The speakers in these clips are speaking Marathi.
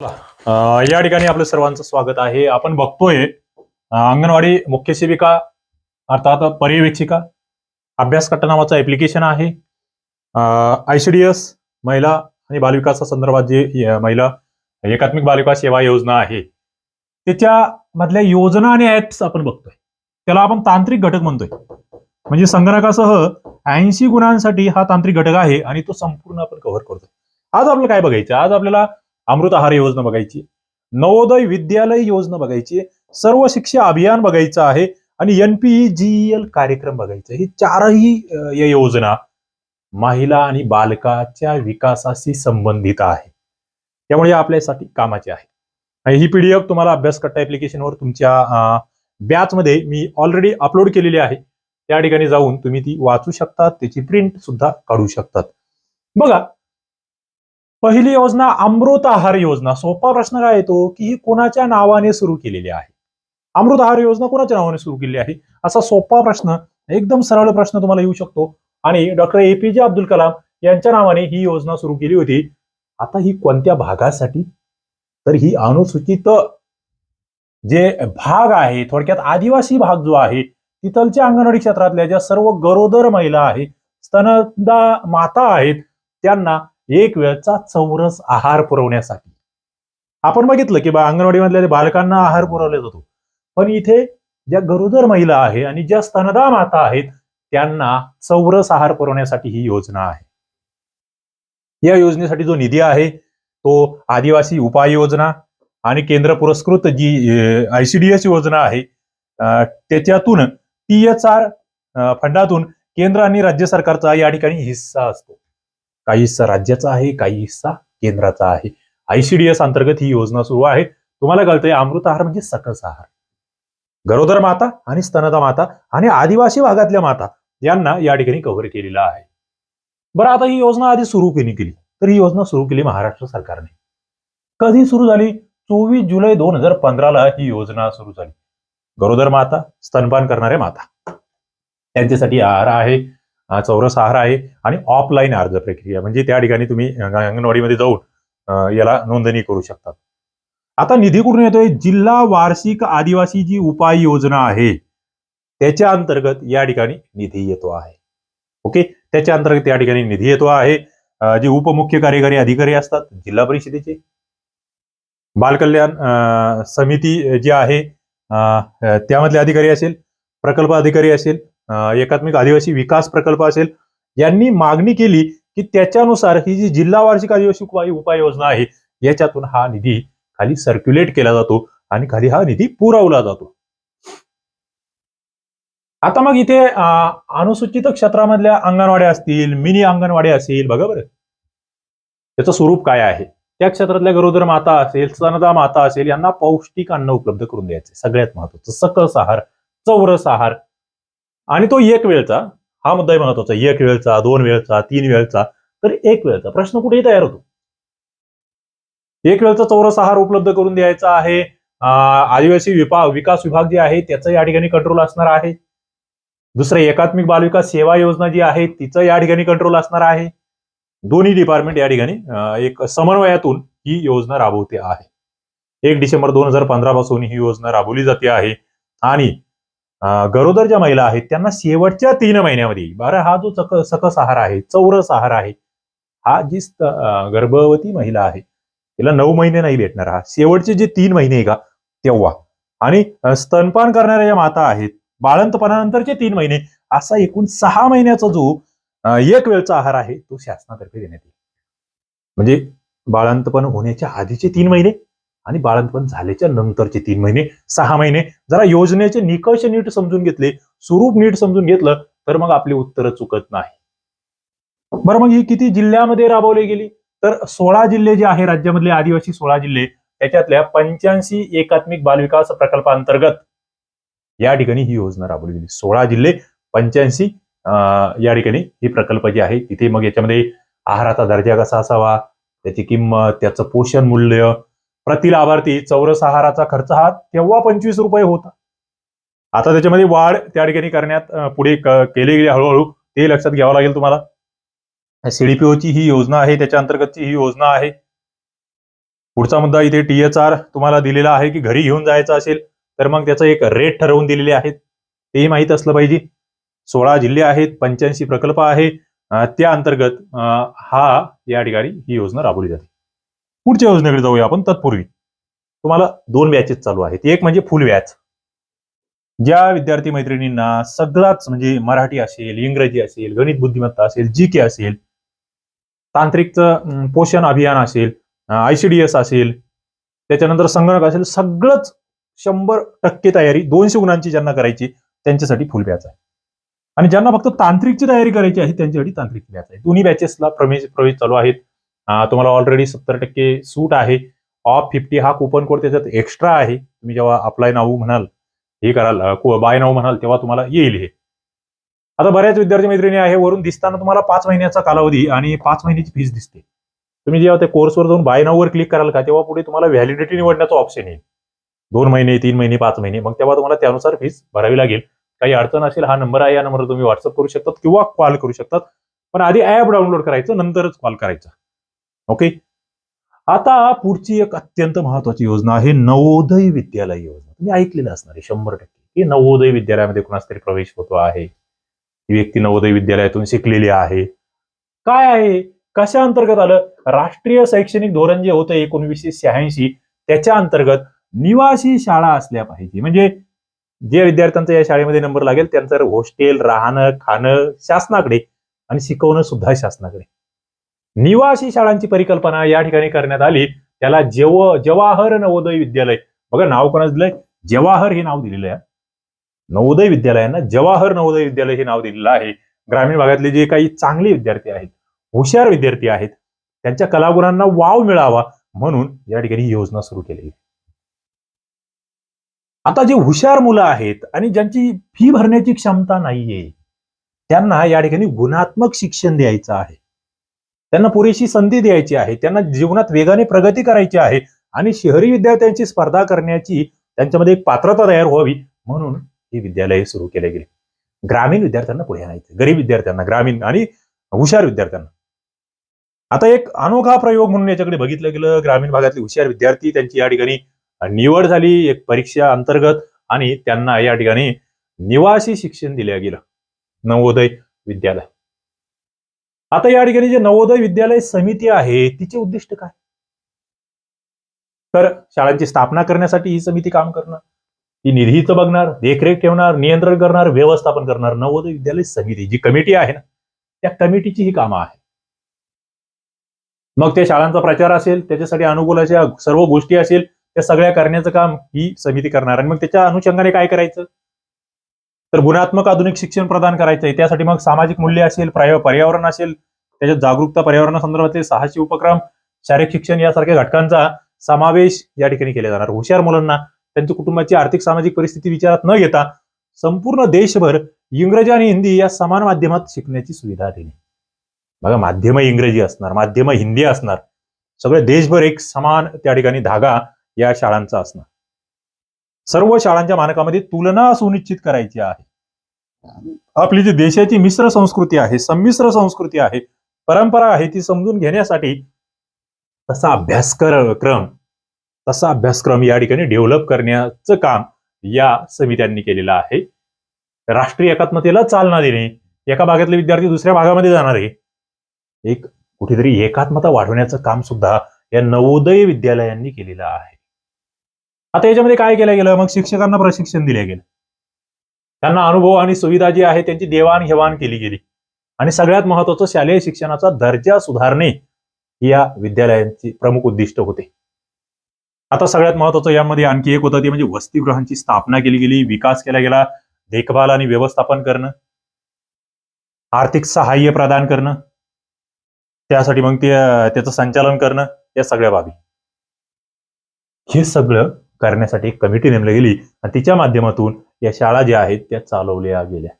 या ठिकाणी आपलं सर्वांचं स्वागत आहे. आपण बघतोय अंगणवाडी मुख्य सेविका अर्थात पर्यवेक्षिका अभ्यास कट्टा नावाचं ऍप्लिकेशन आहे. आयसीडीएस महिला आणि बालविकासा संदर्भात जे महिला एकात्मिक बालविकास सेवा योजना आहे. त्याच्या मधल्या योजना आणि ऍप्स आपण बघतोय. त्याला आपण तांत्रिक घटक म्हणतोय. म्हणजे संगणकासह ऐंशी गुणांसाठी हा तांत्रिक घटक आहे आणि तो संपूर्ण आपण कव्हर करतोय. आज आपल्याला काय बघायचं? आज आपल्याला अमृत आहार योजना बघायची नवोदय विद्यालय योजना बघायची सर्व शिक्षा अभियान बघायचं आहे आणि एनपीजीएल कार्यक्रम बघायचा. हे चारही या योजना महिला आणि बालकाच्या विकासाशी संबंधित आहे. त्यामुळे आपल्यासाठी कामाचे आहे. ही पीडीएफ तुम्हाला अभ्यास कट्टा ऍप्लिकेशनवर तुमच्या बॅच मध्ये मी ऑलरेडी अपलोड केलेली आहे. त्या ठिकाणी जाऊन तुम्ही ती वाचू शकतात त्याची प्रिंट सुद्धा काढू शकतात. बघा पहिली योजना अमृत आहार योजना. सोपा प्रश्न काय येतो की ही कोणाच्या नावाने सुरू केलेली आहे? अमृत आहार योजना कोणाच्या नावाने सुरू केलेली आहे? असा सोपा प्रश्न एकदम सरळ प्रश्न तुम्हाला येऊ शकतो. आणि डॉक्टर ए पी जे अब्दुल कलाम यांच्या नावाने ही योजना सुरू केली होती. आता ही कोणत्या भागासाठी? तर ही अनुसूचित जे भाग आहे थोडक्यात आदिवासी भाग जो आहे तिथलच्या अंगणवाडी क्षेत्रातल्या ज्या सर्व गरोदर महिला आहेत स्तनदा माता आहेत त्यांना एक वेळचा चौरस आहार पुरवण्यासाठी. आपण बघितलं की बा अंगणवाडीमधल्या बालकांना आहार पुरवला जातो पण इथे ज्या गरोदर महिला आहे आणि ज्या स्तनदा माता आहेत त्यांना चौरस आहार पुरवण्यासाठी ही योजना आहे. या योजनेसाठी जो निधी आहे तो आदिवासी उपाय योजना आणि केंद्र पुरस्कृत जी आयसीडीएस योजना आहे त्याच्यातून टी एच आर फंडातून केंद्र आणि राज्य सरकारचा या ठिकाणी हिस्सा असतो. काही हिस्सा राज्याचा आहे काही हिस्सा केंद्राचा आहे. आयसीडीएस अंतर्गत ही योजना सुरू आहे. तुम्हाला कळतंय अमृत आहार म्हणजे सकस आहार. गरोदर माता आणि स्तनदा माता आणि आदिवासी भागातल्या माता यांना या ठिकाणी कव्हर केलेला आहे. बरं आता ही योजना आधी सुरू केली केली तर ही योजना सुरू केली महाराष्ट्र सरकारने. कधी सुरू झाली? चोवीस जुलै दोन हजार पंधराला ही योजना सुरू झाली. गरोदर माता स्तनपान करणाऱ्या माता. त्यांच्यासाठी आहार आहे. चौरस आहार आहे आणि ऑफलाईन अर्ज प्रक्रिया. म्हणजे त्या ठिकाणी तुम्ही अंगणवाडीमध्ये जाऊन याला नोंदणी करू शकतात आता निधी कुठून येतोय? जिल्हा वार्षिक आदिवासी जी उपाय योजना आहे त्याच्या अंतर्गत या ठिकाणी निधी येतो आहे. ओके? त्याच्या अंतर्गत या ठिकाणी निधी येतो आहे. जे उपमुख्य कार्यकारी अधिकारी असतात जिल्हा परिषदेचे. बालकल्याण समिती जी आहे त्यामधले अधिकारी असेल प्रकल्प अधिकारी असेल एकात्मिक आदिवासी विकास प्रकल्प असेल यांनी मागणी केली की त्याच्यानुसार ही जी जिल्हा वार्षिक आदिवासी उपाय उपाययोजना आहे याच्यातून हा निधी खाली सर्क्युलेट केला जातो आणि खाली हा निधी पुरवला जातो. आता मग इथे अनुसूचित क्षेत्रामधल्या अंगणवाड्या असतील मिनी अंगणवाड्या असतील बघा बरं. त्याचं स्वरूप काय आहे? त्या क्षेत्रातल्या गरोदर माता असेल स्तनदा माता असेल यांना पौष्टिक अन्न उपलब्ध करून द्यायचे सगळ्यात महत्वाचं सकस आहार चौरस आहार आणि तो एक वेळचा हा मुद्दाही महत्त्वाचा एक वेळचा दोन वेळचा तीन वेळचा तर एक वेळचा प्रश्न कुठेही तयार होतो. एक वेळचा चौरस आहार उपलब्ध करून द्यायचा आहे. आदिवासी विभाग विकास विभाग जे आहे त्याचं या ठिकाणी कंट्रोल असणार आहे. दुसरं एकात्मिक बालविकास सेवा योजना जी आहे तिचं या ठिकाणी कंट्रोल असणार आहे. दोन्ही डिपार्टमेंट या ठिकाणी एक समन्वयातून ही योजना राबवते आहे. एक डिसेंबर दोन हजार पंधरा पासून ही योजना राबवली जाते आहे. आणि गरोदर ज्या महिला आहेत त्यांना शेवटच्या तीन महिन्यामध्ये बरं हा जो चक सकस आहार आहे चौरस आहार आहे हा जी गर्भवती महिला आहे तिला नऊ महिने नाही भेटणार हा शेवटचे जे तीन महिने आहे का तेव्हा. आणि स्तनपान करणाऱ्या ज्या माता आहेत बाळंतपणानंतरचे तीन महिने असा एकूण सहा महिन्याचा जो एक वेळचा आहार आहे तो शासनातर्फे देण्यात येईल. म्हणजे बाळंतपण होण्याच्या आधीचे तीन महिने आणि बाळंतपण झाल्याच्या नंतरचे तीन महिने सहा महिने जरा योजनेचे निकष नीट समजून घेतले स्वरूप नीट समजून घेतलं तर मग आपली उत्तरं चुकत नाही. बरं मग ही किती जिल्ह्यामध्ये राबवली गेली? तर सोळा जिल्हे जे आहे राज्यामधले आदिवासी सोळा जिल्हे त्याच्यातल्या पंच्याऐंशी एकात्मिक बालविकास प्रकल्पांतर्गत या ठिकाणी ही योजना राबवली गेली. सोळा जिल्हे पंच्याऐंशी या ठिकाणी ही प्रकल्प जे आहे तिथे मग याच्यामध्ये आहाराचा दर्जा कसा असावा त्याची किंमत त्याचं पोषण मूल्य प्रति लाभार्थी चौरस आहाराचा खर्च हा तेव्हा पंचवीस रुपये होता. आता त्याच्यामध्ये वाढ त्या ठिकाणी करण्यात पुढे केली गेली हळूहळू ते लक्षात घ्यावं लागेल तुम्हाला. सीडीपीओची ही योजना आहे त्याच्या अंतर्गतची ही योजना आहे. पुढचा मुद्दा इथे टी एच आर तुम्हाला दिलेला आहे की घरी घेऊन जायचं असेल तर मग त्याचं एक रेट ठरवून दिलेले आहेत. तेही माहीत असलं पाहिजे. सोळा जिल्हे आहेत पंच्याऐंशी प्रकल्प आहे. त्या अंतर्गत हा या ठिकाणी ही योजना राबवली जाते. पुढच्या योजनेकडे जाऊया आपण तत्पूर्वी. तुम्हाला दोन बॅचेस चालू आहेत. एक म्हणजे फुल बॅच ज्या विद्यार्थी मैत्रिणींना सगळाच म्हणजे मराठी असेल इंग्रजी असेल गणित बुद्धिमत्ता असेल जी के असेल तांत्रिकचं पोषण अभियान असेल आयसीडीएस असेल त्याच्यानंतर संगणक असेल सगळंच शंभर टक्के तयारी दोनशे गुणांची ज्यांना करायची त्यांच्यासाठी फुल बॅच आहे. आणि ज्यांना फक्त तांत्रिकची तयारी करायची आहे त्यांच्यासाठी तांत्रिक बॅच आहे. दोन्ही बॅचेसला प्रवेश प्रवेश चालू आहेत. तुम्हाला ऑलरेडी सत्तर टक्के सूट आहे. ऑफ फिफ्टी हा कुपन कोड त्याच्यात एक्स्ट्रा आहे. तुम्ही जेव्हा अप्लाय नाऊ म्हणाल हे कराल बाय नाऊ म्हणाल तेव्हा तुम्हाला येईल हे. आता बऱ्याच विद्यार्थी मैत्रिणी आहे वरून दिसताना तुम्हाला पाच महिन्याचा कालावधी आणि पाच महिन्याची फीस दिसते. तुम्ही जेव्हा त्या कोर्सवर जाऊन बाय नाऊवर क्लिक कराल का तेव्हा पुढे तुम्हाला व्हॅलिडिटी निवडण्याचा ऑप्शन येईल. दोन महिने तीन महिने पाच महिने मग तेव्हा तुम्हाला त्यानुसार फीस भरावी लागेल. काही अडचण असेल हा नंबर आहे या नंबरवर तुम्ही व्हॉट्सअप करू शकतात किंवा कॉल करू शकतात. पण आधी ऍप डाउनलोड करायचं नंतरच कॉल करायचा. ओके? आता पुढची एक अत्यंत महत्वाची योजना आहे नवोदय विद्यालय योजना. तुम्ही ऐकलेलं असणार आहे शंभर टक्के की नवोदय विद्यालयामध्ये कुणास तरी प्रवेश होतो आहे. ही व्यक्ती नवोदय विद्यालयातून शिकलेली आहे. काय आहे? कशा अंतर्गत आलं? राष्ट्रीय शैक्षणिक धोरण जे होतं एकोणवीसशे शहाऐंशी त्याच्या अंतर्गत निवासी शाळा असल्या पाहिजे. म्हणजे जे विद्यार्थ्यांचा या शाळेमध्ये नंबर लागेल त्यांचं हॉस्टेल राहणं खाणं शासनाकडे आणि शिकवणं सुद्धा शासनाकडे. निवासी शाळांची परिकल्पना या ठिकाणी करण्यात आली. त्याला जेव जवाहर नवोदय विद्यालय. बघा नाव कोणाच दिलंय? जवाहर हे नाव दिलेलं आहे. नवोदय विद्यालयांना जवाहर नवोदय विद्यालय हे नाव दिलेलं आहे. ग्रामीण भागातले जे काही चांगले विद्यार्थी आहेत हुशार विद्यार्थी आहेत त्यांच्या कलागुणांना वाव मिळावा म्हणून या ठिकाणी ही योजना सुरू केली आता जे हुशार मुलं आहेत आणि ज्यांची फी भरण्याची क्षमता नाहीये त्यांना या ठिकाणी गुणात्मक शिक्षण द्यायचं आहे. त्यांना पुरेशी संधी द्यायची आहे त्यांना जीवनात वेगाने प्रगती करायची आहे आणि शहरी विद्यार्थ्यांची स्पर्धा करण्याची त्यांच्यामध्ये एक पात्रता तयार व्हावी म्हणून ही विद्यालये सुरू केले गेले. ग्रामीण विद्यार्थ्यांना पुढे आणायचे गरीब विद्यार्थ्यांना ग्रामीण आणि हुशार विद्यार्थ्यांना. आता एक अनोखा प्रयोग म्हणून याच्याकडे बघितलं गेलं ग्रामीण भागातले हुशार विद्यार्थी त्यांची या ठिकाणी निवड झाली एक परीक्षा अंतर्गत आणि त्यांना या ठिकाणी निवासी शिक्षण दिलं गेलं. नवोदय विद्यालय. आता या ठिकाणी जे नवोदय विद्यालय समिती आहे तिचे उद्दिष्ट काय? तर शाळांची स्थापना करण्यासाठी ही समिती काम करणार ती निधीचं बघणार देखरेख ठेवणार नियंत्रण करणार व्यवस्थापन करणार नवोदय विद्यालय समिती जी कमिटी आहे ना त्या कमिटीची ही कामं आहे मग त्या शाळांचा प्रचार असेल त्याच्यासाठी अनुकूल अशा सर्व गोष्टी असेल त्या सगळ्या करण्याचं काम ही समिती करणार. आणि मग त्याच्या अनुषंगाने काय करायचं? तर गुणात्मक आधुनिक शिक्षण प्रदान करायचं आहे त्यासाठी मग सामाजिक मूल्य असेल पर्यावरण असेल त्याच्यात जागरूकता पर्यावरणासंदर्भातले साहसी उपक्रम शारीरिक शिक्षण यासारख्या घटकांचा समावेश या ठिकाणी केला जाणार. हुशार मुलांना त्यांच्या कुटुंबाची आर्थिक सामाजिक परिस्थिती विचारात न घेता संपूर्ण देशभर इंग्रजी आणि हिंदी या समान माध्यमात शिकण्याची सुविधा देणे बघा माध्यम इंग्रजी असणार माध्यम हिंदी असणार. सगळे देशभर एक समान त्या ठिकाणी धागा या शाळांचा असणार. सर्व शाळांच्या मानकामध्ये तुलना सुनिश्चित करायची आहे. आपली जी देशाची मिश्र संस्कृती आहे संमिश्र संस्कृती आहे परंपरा आहे ती समजून घेण्यासाठी तसा अभ्यासकर क्रम तसा अभ्यासक्रम या ठिकाणी डेव्हलप करण्याचं काम या समित्यांनी केलेलं आहे. राष्ट्रीय एकात्मतेला चालना देणे एका भागातले विद्यार्थी दुसऱ्या भागामध्ये जाणार आहे एक कुठेतरी एकात्मता वाढवण्याचं काम सुद्धा या नवोदय विद्यालयांनी केलेलं आहे. आता याच्यामध्ये काय केलं गेलं? मग शिक्षकांना प्रशिक्षण दिलं गेलं. त्यांना अनुभव आणि सुविधा जी आहे त्यांची देवाणघेवाण केली गेली. आणि सगळ्यात महत्वाचं शालेय शिक्षणाचा दर्जा सुधारणे या विद्यालयांची प्रमुख उद्दिष्ट होते. आता सगळ्यात महत्वाचं यामध्ये आणखी एक होतं ते म्हणजे वसतिगृहांची स्थापना केली गेली विकास केला गेला देखभाल आणि व्यवस्थापन करणं आर्थिक सहाय्य प्रदान करणं त्यासाठी मग ते त्याचं संचालन करणं या सगळ्या बाबी. हे सगळं करण्यासाठी एक कमिटी नेमली गेली. आणि तिच्या माध्यमातून या शाळा ज्या आहेत त्या चालवल्या गेल्या.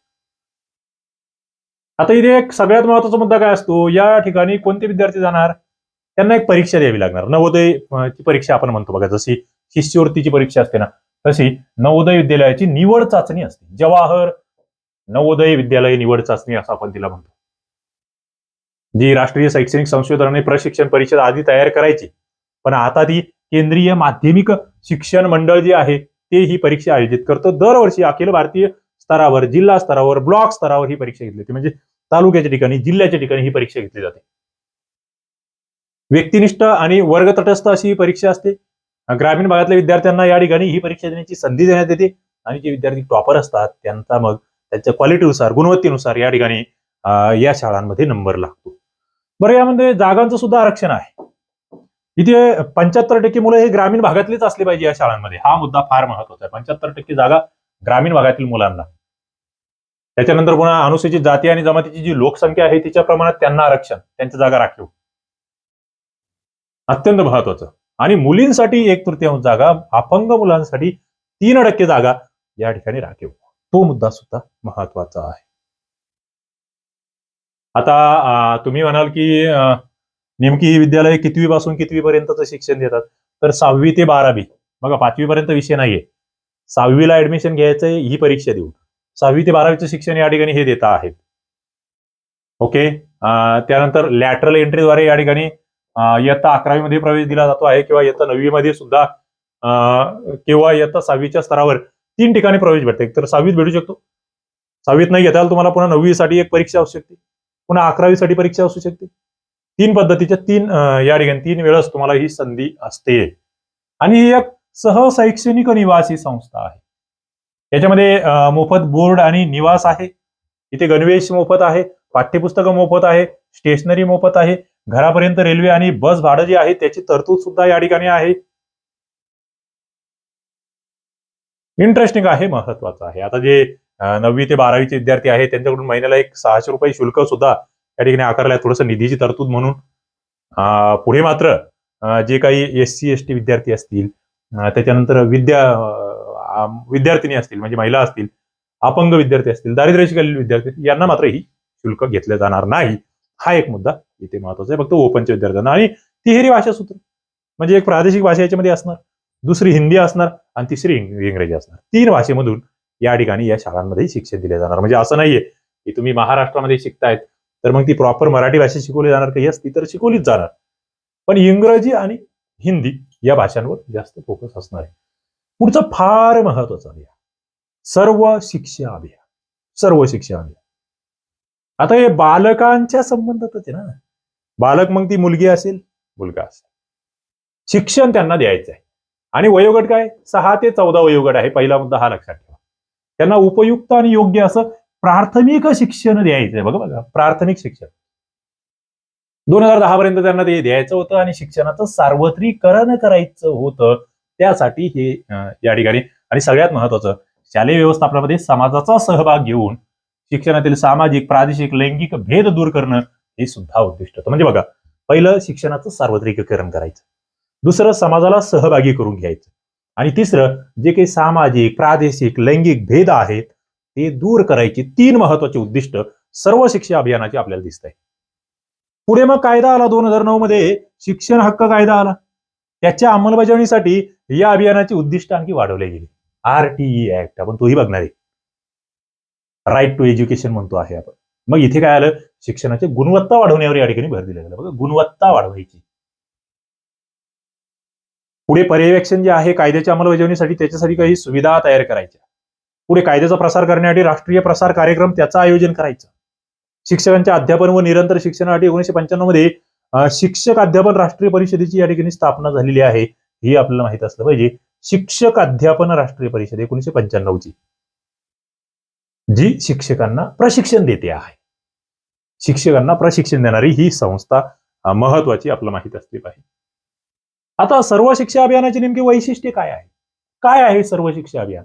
आता इथे एक सगळ्यात महत्त्वाचा मुद्दा काय असतो? या ठिकाणी कोणते विद्यार्थी जाणार? त्यांना एक परीक्षा द्यावी लागणार. नवोदय ची परीक्षा आपण म्हणतो बघा जशी शिष्यवृत्तीची परीक्षा असते ना तशी नवोदय विद्यालयाची निवड चाचणी असते. जवाहर नवोदय विद्यालय निवड चाचणी असं आपण तिला म्हणतो. जी राष्ट्रीय शैक्षणिक संशोधन आणि प्रशिक्षण परिषद आधी तयार करायची. पण आता ती केंद्रीय माध्यमिक शिक्षण मंडळ जे आहे ते ही परीक्षा आयोजित करतं. दरवर्षी अखिल भारतीय स्तरावर जिल्हा स्तरावर ब्लॉक स्तरावर ही परीक्षा घेतली जाते. म्हणजे तालुक्याच्या ठिकाणी जिल्ह्याच्या ठिकाणी ही परीक्षा घेतली जाते. व्यक्तिनिष्ठ आणि वर्ग तटस्थ अशी ही परीक्षा असते. ग्रामीण भागातल्या विद्यार्थ्यांना या ठिकाणी ही परीक्षा देण्याची संधी देण्यात येते. आणि जे विद्यार्थी टॉपर असतात त्यांचा मग त्यांच्या क्वालिटीनुसार गुणवत्तेनुसार या ठिकाणी या शाळांमध्ये नंबर लागतो. बरं यामध्ये जागांचं सुद्धा आरक्षण आहे. इथे पंच्याहत्तर टक्के मुलं हे ग्रामीण भागातलीच असली पाहिजे या शाळांमध्ये. हा मुद्दा फार महत्त्वाचा आहे. पंच्याहत्तर टक्के जागा ग्रामीण भागातील मुलांना. त्याच्यानंतर पुन्हा अनुसूचित जाती आणि जमातीची जी लोकसंख्या आहे तिच्या प्रमाणात त्यांना आरक्षण त्यांच्या जागा राखीव. अत्यंत महत्वाचं. आणि मुलींसाठी एक तृतीयांश जागा अपंग मुलांसाठी तीन टक्के जागा या ठिकाणी राखीव. तो मुद्दा सुद्धा महत्त्वाचा आहे. आता तुम्ही म्हणाल की नेमकी ही विद्यालय कितवी पासून कितवी पर्यंतचं शिक्षण देतात? तर सहावी ते बारावी. बघा पाचवी पर्यंत विषय नाहीये. सहावीला ऍडमिशन घ्यायचंय ही परीक्षा देऊ सहावी ते बारावीचं शिक्षण या ठिकाणी हे देत आहेत. ओके? त्यानंतर लॅटरल एंट्रीद्वारे या ठिकाणी इयत्ता अकरावी मध्ये प्रवेश दिला जातो आहे किंवा इयत्ता नववी मध्ये सुद्धा किंवा इयत्ता सहावीच्या स्तरावर तीन ठिकाणी प्रवेश भेटते. तर सहावीत भेटू शकतो. सहावीत नाही घेता तुम्हाला पुन्हा नववीसाठी एक परीक्षा असू शकते. पुन्हा अकरावीसाठी परीक्षा असू शकते. तीन पद्धतीच्या तीन या ठिकाणी तीन वेळेस तुम्हाला ही संधी असते. आणि ही एक सहशैक्षणिक निवासी संस्था आहे. याच्यामध्ये मोफत बोर्ड आणि निवास आहे. इथे गणवेश मोफत आहे पाठ्यपुस्तकं मोफत आहे स्टेशनरी मोफत आहे घरापर्यंत रेल्वे आणि बस भाडं जे आहे त्याची तरतूद सुद्धा या ठिकाणी आहे. इंटरेस्टिंग आहे महत्वाचं आहे. आता जे नववी ते बारावीचे विद्यार्थी आहेत त्यांच्याकडून महिन्याला एक सहाशे रुपये शुल्क सुद्धा या ठिकाणी आकारला थोडस थोडंसं निधीची तरतूद म्हणून. अं, पुढे मात्र जे काही एस सी एस टी विद्यार्थी असतील त्याच्यानंतर विद्या विद्यार्थिनी असतील म्हणजे महिला असतील अपंग विद्यार्थी असतील दारिद्र्यशिकालीन विद्यार्थी यांना मात्र ही शुल्क घेतलं जाणार नाही. हा एक मुद्दा इथे महत्त्वाचा आहे. फक्त ओपनच्या विद्यार्थ्यांना. आणि तिहेरी भाषा सूत्र म्हणजे एक प्रादेशिक भाषा याच्यामध्ये असणार दुसरी हिंदी असणार आणि तिसरी इंग्रजी असणार. तीन भाषेमधून या ठिकाणी या शाळांमध्ये शिक्षण दिले जाणार. म्हणजे असं नाहीये की तुम्ही महाराष्ट्रामध्ये शिकतायत तर मग ती प्रॉपर मराठी भाषा शिकवली जाणार का? यस ती तर शिकवलीच जाणार. पण इंग्रजी आणि हिंदी या भाषांवर जास्त फोकस असणार आहे. पुढचं फार महत्वाचं अभियान सर्व शिक्षा अभियान. सर्व शिक्षा अभियान. आता हे बालकांच्या संबंधातच आहे ना. बालक मग ती मुलगी असेल मुलगा असेल. शिक्षण त्यांना द्यायचं आहे. आणि वयोगट काय? सहा ते चौदा वयोगट आहे. पहिला मुद्दा हा लक्षात ठेवा. त्यांना उपयुक्त आणि योग्य असं प्राथमिक शिक्षण द्यायचं बघा बघा. प्राथमिक शिक्षण. दोन हजार दहा पर्यंत त्यांना ते द्यायचं होतं आणि शिक्षणाचं सार्वत्रिकरण करायचं होतं. त्यासाठी हे या ठिकाणी. आणि सगळ्यात महत्वाचं शालेय व्यवस्थापनामध्ये समाजाचा सहभाग घेऊन शिक्षणातील सामाजिक प्रादेशिक लैंगिक भेद दूर करणं हे सुद्धा उद्दिष्ट होतं. म्हणजे बघा पहिलं शिक्षणाचं सार्वत्रिकीकरण करायचं. दुसरं समाजाला सहभागी करून घ्यायचं. आणि तिसरं जे काही सामाजिक प्रादेशिक लैंगिक भेद आहेत ते दूर करायची तीन महत्वाची उद्दिष्ट सर्व शिक्षा अभियानाची आपल्याला दिसत आहे पुढे मग कायदा आला दोन हजार नऊ मध्ये? शिक्षण हक्क कायदा आला. त्याच्या अंमलबजावणीसाठी या अभियानाची उद्दिष्ट आणखी वाढवले गेली. आरटीई ऍक्ट आपण तोही बघणार आहे. राईट टू एज्युकेशन म्हणतो आहे आपण. मग इथे काय आलं? शिक्षणाची गुणवत्ता वाढवण्यावर या ठिकाणी भर दिला गेला. बघा गुणवत्ता वाढवायची. पुढे पर्यवेक्षण जे आहे कायद्याच्या अंमलबजावणीसाठी त्याच्यासाठी काही सुविधा तयार करायच्या. पुढे कायद्याचा प्रसार करण्यासाठी राष्ट्रीय प्रसार कार्यक्रम त्याचं आयोजन करायचं. शिक्षकांच्या अध्यापन व निरंतर शिक्षणासाठी एकोणीशे पंच्याण्णवमध्ये शिक्षक अध्यापन राष्ट्रीय परिषदेची या ठिकाणी स्थापना झालेली आहे ही आपल्याला माहीत असलं पाहिजे. शिक्षक अध्यापन राष्ट्रीय परिषद एकोणीशे पंच्याण्णवची जी शिक्षकांना प्रशिक्षण देते आहे. शिक्षकांना प्रशिक्षण देणारी ही संस्था महत्वाची आपल्याला माहीत असली पाहिजे. आता सर्व शिक्षा अभियानाची नेमकी वैशिष्ट्ये काय आहे काय आहे सर्व शिक्षा अभियान?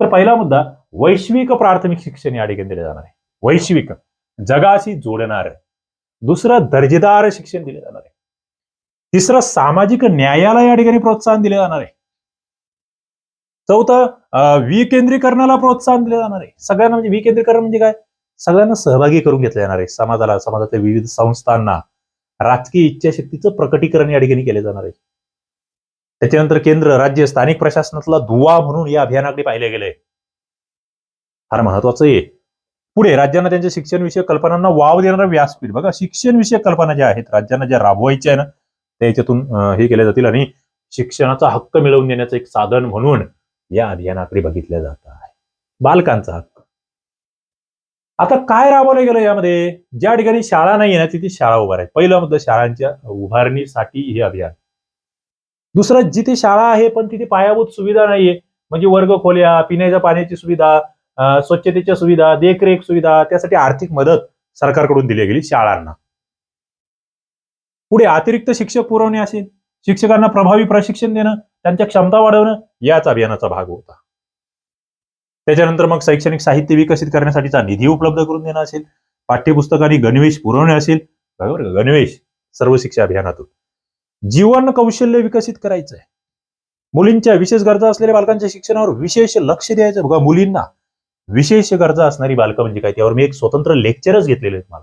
तर पहिला मुद्दा वैश्विक प्राथमिक शिक्षण या ठिकाणी दिले जाणार आहे. वैश्विक जगाशी जोडणार. दुसरं दर्जेदार शिक्षण दिले जाणार आहे. तिसरं सामाजिक न्यायाला या ठिकाणी प्रोत्साहन दिले जाणार आहे. चौथं विकेंद्रीकरणाला प्रोत्साहन दिले जाणार आहे. सगळ्यांना म्हणजे विकेंद्रीकरण म्हणजे काय? सगळ्यांना सहभागी करून घेतले जाणार आहे. समाजाला समाजातल्या विविध संस्थांना राजकीय इच्छाशक्तीचं प्रकटीकरण या ठिकाणी केले जाणार आहे. त्याच्यानंतर केंद्र राज्य स्थानिक प्रशासनातला दुवा म्हणून या अभियानाकडे पाहिले गेले. फार महत्वाचं आहे. पुढे राज्यांना त्यांच्या शिक्षणविषयक कल्पनांना वाव देणारा व्यासपीठ. बघा शिक्षणविषयक कल्पना ज्या आहेत राज्यांना ज्या राबवायच्या आहे ना त्या याच्यातून हे केल्या जातील आणि शिक्षणाचा हक्क मिळवून देण्याचं एक साधन म्हणून या अभियानाकडे बघितलं जात आहे. बालकांचा हक्क. आता काय राबवलं गेलं यामध्ये? ज्या ठिकाणी शाळा नाही आहे ना तिथे शाळा उभार आहे पहिला मुद्दा शाळांच्या उभारणीसाठी हे अभियान. दुसरं जिथे शाळा आहे पण तिथे पायाभूत सुविधा नाहीये. म्हणजे वर्ग खोल्या पिण्याच्या पाण्याची सुविधा स्वच्छतेच्या सुविधा देखरेख सुविधा त्यासाठी आर्थिक मदत सरकारकडून दिली गेली शाळांना. पुढे अतिरिक्त शिक्षक पुरवणे असेल. शिक्षकांना प्रभावी प्रशिक्षण देणं त्यांच्या क्षमता वाढवणं याच अभियानाचा भाग होता. त्याच्यानंतर मग शैक्षणिक साहित्य विकसित करण्यासाठीचा निधी उपलब्ध करून देणं असेल. पाठ्यपुस्तकांनी गणवेश पुरवणे असेल. बरोबर गणवेश सर्व शिक्षा अभियानातून. जीवन कौशल्य विकसित करायचं आहे मुलींच्या विशेष गरजा असलेल्या बालकांच्या शिक्षणावर विशेष लक्ष द्यायचं. बघा मुलींना विशेष गरजा असणारी बालकं म्हणजे काय? त्यावर मी एक स्वतंत्र लेक्चरच घेतलेले आहेत मला.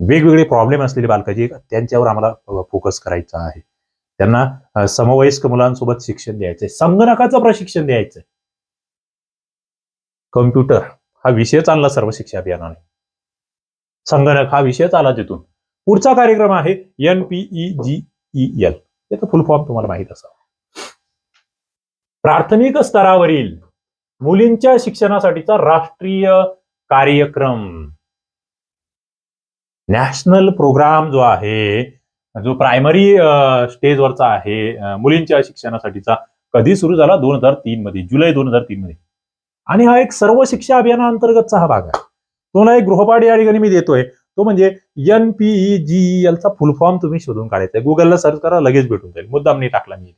वेगवेगळे प्रॉब्लेम असलेले बालकं जे त्यांच्यावर आम्हाला फोकस करायचा आहे. त्यांना समवयस्क मुलांसोबत शिक्षण द्यायचंय. संगणकाचं प्रशिक्षण द्यायचंय. कम्प्युटर हा विषय चालला सर्व शिक्षा अभियानाने संगणक हा विषय आला तिथून. पुढचा कार्यक्रम आहे N P E G E L याचा फुल फॉर्म तुम्हाला माहीत असावा. प्राथमिक स्तरावरील मुलींच्या शिक्षणासाठीचा राष्ट्रीय कार्यक्रम. नॅशनल प्रोग्राम जो आहे जो प्रायमरी स्टेजवरचा आहे मुलींच्या शिक्षणासाठीचा कधी सुरू झाला? दोन हजार तीन मध्ये जुलै दोन हजार तीन मध्ये. आणि हा एक सर्व शिक्षा अभियानाअंतर्गतचा हा भाग आहे. तो ना एक गृहपाठ या ठिकाणी मी देतोय. तो म्हणजे एन पीई जी चा फुल फॉर्म तुम्ही शोधून काढायचा आहे. गुगलला सर्च करा लगेच भेटून जाईल. मुद्दाम नाही टाकला मी.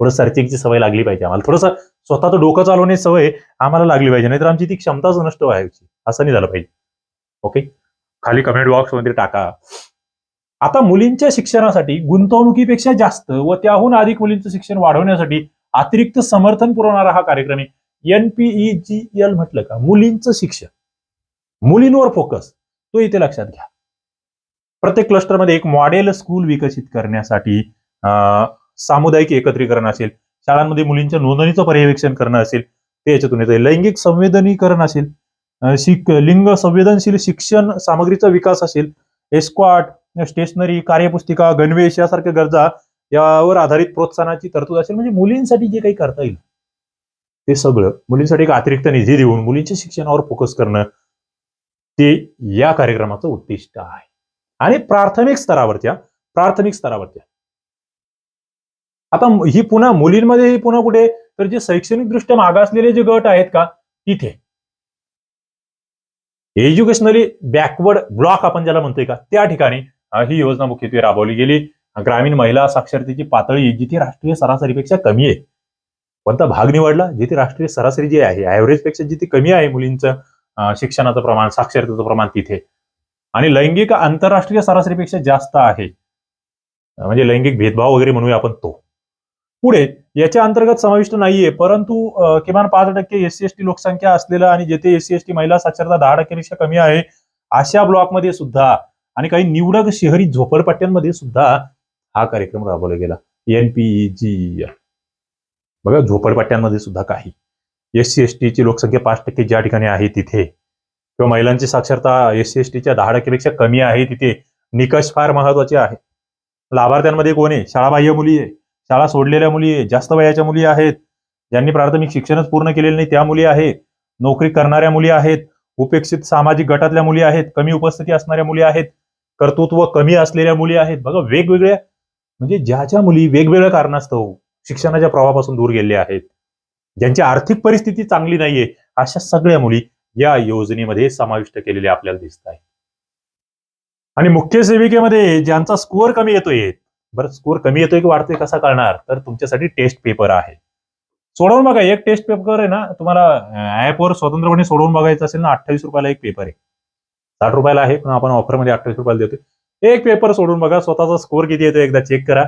थोडं सर्चिंगची सवय लागली पाहिजे आम्हाला. थोडंसं स्वतःचं डोकं चालवण्याची सवय आम्हाला लागली पाहिजे. नाहीतर आमची ती क्षमताच नष्ट व्हायची. असं नाही झालं पाहिजे. ओके खाली कमेंट बॉक्समध्ये टाका. आता मुलींच्या शिक्षणासाठी गुंतवणुकीपेक्षा जास्त व त्याहून अधिक मुलींचं शिक्षण वाढवण्यासाठी अतिरिक्त समर्थन पुरवणारा हा कार्यक्रम आहे. एनपीई जी एल म्हटलं का? मुलींचं शिक्षण. मुलींवर फोकस तो इथे लक्षात घ्या. प्रत्येक क्लस्टरमध्ये एक मॉडेल स्कूल विकसित करण्यासाठी अं, सामुदायिक एकत्रीकरण असेल शाळांमध्ये मुलींच्या नोंदणीचं पर्यवेक्षण करणं असेल ते याच्यातून येतं. लैंगिक संवेदनीकरण असेल शिक लिंग संवेदनशील शिक्षण सामग्रीचा विकास असेल एस्क्वाट स्टेशनरी कार्यपुस्तिका गणवेश यासारख्या गरजा यावर आधारित प्रोत्साहनाची तरतूद असेल. म्हणजे मुलींसाठी जे काही करता येईल ते सगळं. मुलींसाठी एक अतिरिक्त निधी देऊन मुलींच्या शिक्षणावर फोकस करणं ते या कार्यक्रमाचं उद्दिष्ट आहे. आणि प्राथमिक स्तरावरच्या प्राथमिक स्तरावरच्या आता ही पुन्हा मुलींमध्ये ही पुन्हा कुठे तर जे शैक्षणिकदृष्ट्या मागासलेले जे गट आहेत का तिथे. एज्युकेशनली बॅकवर्ड ब्लॉक आपण ज्याला म्हणतोय का त्या ठिकाणी ही योजना मुख्यत्वे राबवली गेली. ग्रामीण महिला साक्षरतेची पातळी जिथे राष्ट्रीय सरासरीपेक्षा कमी आहे. कोणता भाग निवडला जिथे राष्ट्रीय सरासरी जी आहे ऍव्हरेजपेक्षा जिथे कमी आहे मुलींचं शिक्षणाचं प्रमाण साक्षरतेचं प्रमाण तिथे. आणि लैंगिक आंतरराष्ट्रीय सरासरीपेक्षा जास्त आहे. म्हणजे लैंगिक भेदभाव वगैरे म्हणूया आपण तो. पुढे याच्या अंतर्गत समाविष्ट नाहीये परंतु किमान पाच टक्के एस सी एस टी लोकसंख्या असलेलं आणि जेथे एस सी एस टी महिला साक्षरता दहा टक्क्यापेक्षा कमी आहे अशा ब्लॉकमध्ये सुद्धा आणि काही निवडक शहरी झोपडपट्ट्यांमध्ये सुद्धा हा कार्यक्रम राबवला गेला. एनपीजी बघा झोपडपट्ट्यांमध्ये सुद्धा काही. एस सी एस टीची लोकसंख्या पाच टक्के ज्या ठिकाणी आहे तिथे. किंवा महिलांची साक्षरता एस सी एस टीच्या दहा टक्केपेक्षा कमी आहे तिथे. निकष फार महत्त्वाचे आहे. लाभार्थ्यांमध्ये कोण आहे? शाळाबाह्य मुली आहे. शाळा सोडलेल्या मुली आहे. जास्त वयाच्या मुली आहेत. ज्यांनी प्राथमिक शिक्षणच पूर्ण केलेलं नाही त्या मुली आहेत. नोकरी करणाऱ्या मुली आहेत. उपेक्षित सामाजिक गटातल्या मुली आहेत. कमी उपस्थिती असणाऱ्या मुली आहेत. कर्तृत्व कमी असलेल्या मुली आहेत. बघा वेगवेगळ्या म्हणजे ज्या ज्या मुली वेगवेगळ्या कारणास्तव शिक्षणाच्या प्रवाहापासून दूर गेलेल्या आहेत. ज्यांची आर्थिक परिस्थिती चांगली नाहीये अशा सगळ्या मुली या योजनेमध्ये समाविष्ट केलेल्या आपल्याला दिसत आहे आणि मुख्य सेविकेमध्ये ज्यांचा स्कोअर कमी येतोय बरं स्कोअर कमी येतोय की वाढतोय कसा कळणार? तर तुमच्यासाठी टेस्ट पेपर आहे. सोडवून बघा एक टेस्ट पेपर आहे ना तुम्हाला ऍपवर स्वतंत्रपणे सोडवून बघायचं असेल ना अठ्ठावीस रुपयाला एक पेपर आहे. साठ रुपयाला आहे पण आपण ऑफरमध्ये अठ्ठावीस रुपयाला देतोय. एक पेपर सोडून बघा स्वतःचा स्कोअर किती येतो एकदा चेक करा.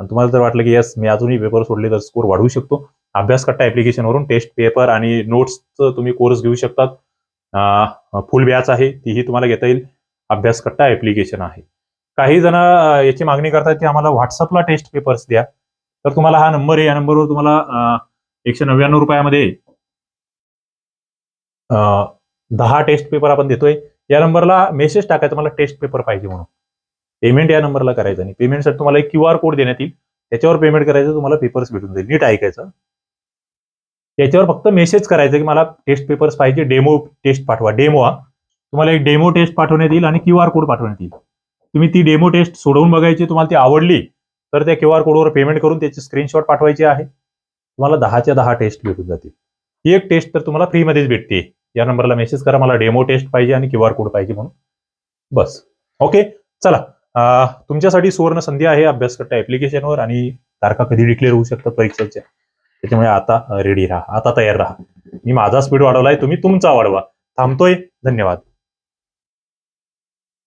आणि तुम्हाला जर वाटलं की यस मी अजूनही पेपर सोडले तर स्कोअर वाढवू शकतो. अभ्यासकट्टा ॲप्लिकेशनवरून टेस्ट पेपर आणि नोट्सचं तुम्ही कोर्स घेऊ शकतात. फुल बॅच आहे तीही तुम्हाला घेता येईल. अभ्यासकट्टा ॲप्लिकेशन ऍप्लिकेशन आहे. काही जण याची मागणी करतात की आम्हाला व्हॉट्सअपला टेस्ट पेपर्स द्या. तर तुम्हाला हा नंबर आहे या नंबरवर तुम्हाला एकशे नव्याण्णव रुपयामध्ये दहा टेस्ट पेपर आपण देतोय. या नंबरला मेसेज टाकायचा मला टेस्ट पेपर पाहिजे म्हणून. पेमेंट या नंबरला करायचं आणि पेमेंटसाठी तुम्हाला एक क्यू आर कोड देण्यात येईल. त्याच्यावर पेमेंट करायचं तुम्हाला पेपर्स भेटून जाईल. नीट ऐकायचं. याच्यावर फक्त मेसेज करायचं की मला टेस्ट पेपर्स पाहिजे डेमो टेस्ट पाठवा. डेमो हा. तुम्हाला एक डेमो टेस्ट पाठवण्यात येईल आणि क्यू आर कोड पाठवण्यात येईल. तुम्ही ती डेमो टेस्ट सोडवून बघायची तुम्हाला ती आवडली तर त्या क्यू आर कोडवर पेमेंट करून त्याची स्क्रीनशॉट पाठवायची आहे. तुम्हाला दहाच्या दहा टेस्ट भेटून जातील. ही एक टेस्ट तर तुम्हाला फ्रीमध्येच भेटते. या नंबरला मेसेज करा मला डेमो टेस्ट पाहिजे आणि क्यू आर कोड पाहिजे म्हणून. बस. ओके चला. तुमच्यासाठी सुवर्ण संधी आहे अभ्यासकट्टा ऍप्लिकेशनवर आणि तारखा कधी डिक्लेअर होऊ शकतात परीक्षेच्या? त्याच्यामुळे आता रेडी राहा. आता तयार राहा. मी माझा स्पीड वाढवलाय तुम्ही तुमचा वाढवा. थांबतोय? धन्यवाद.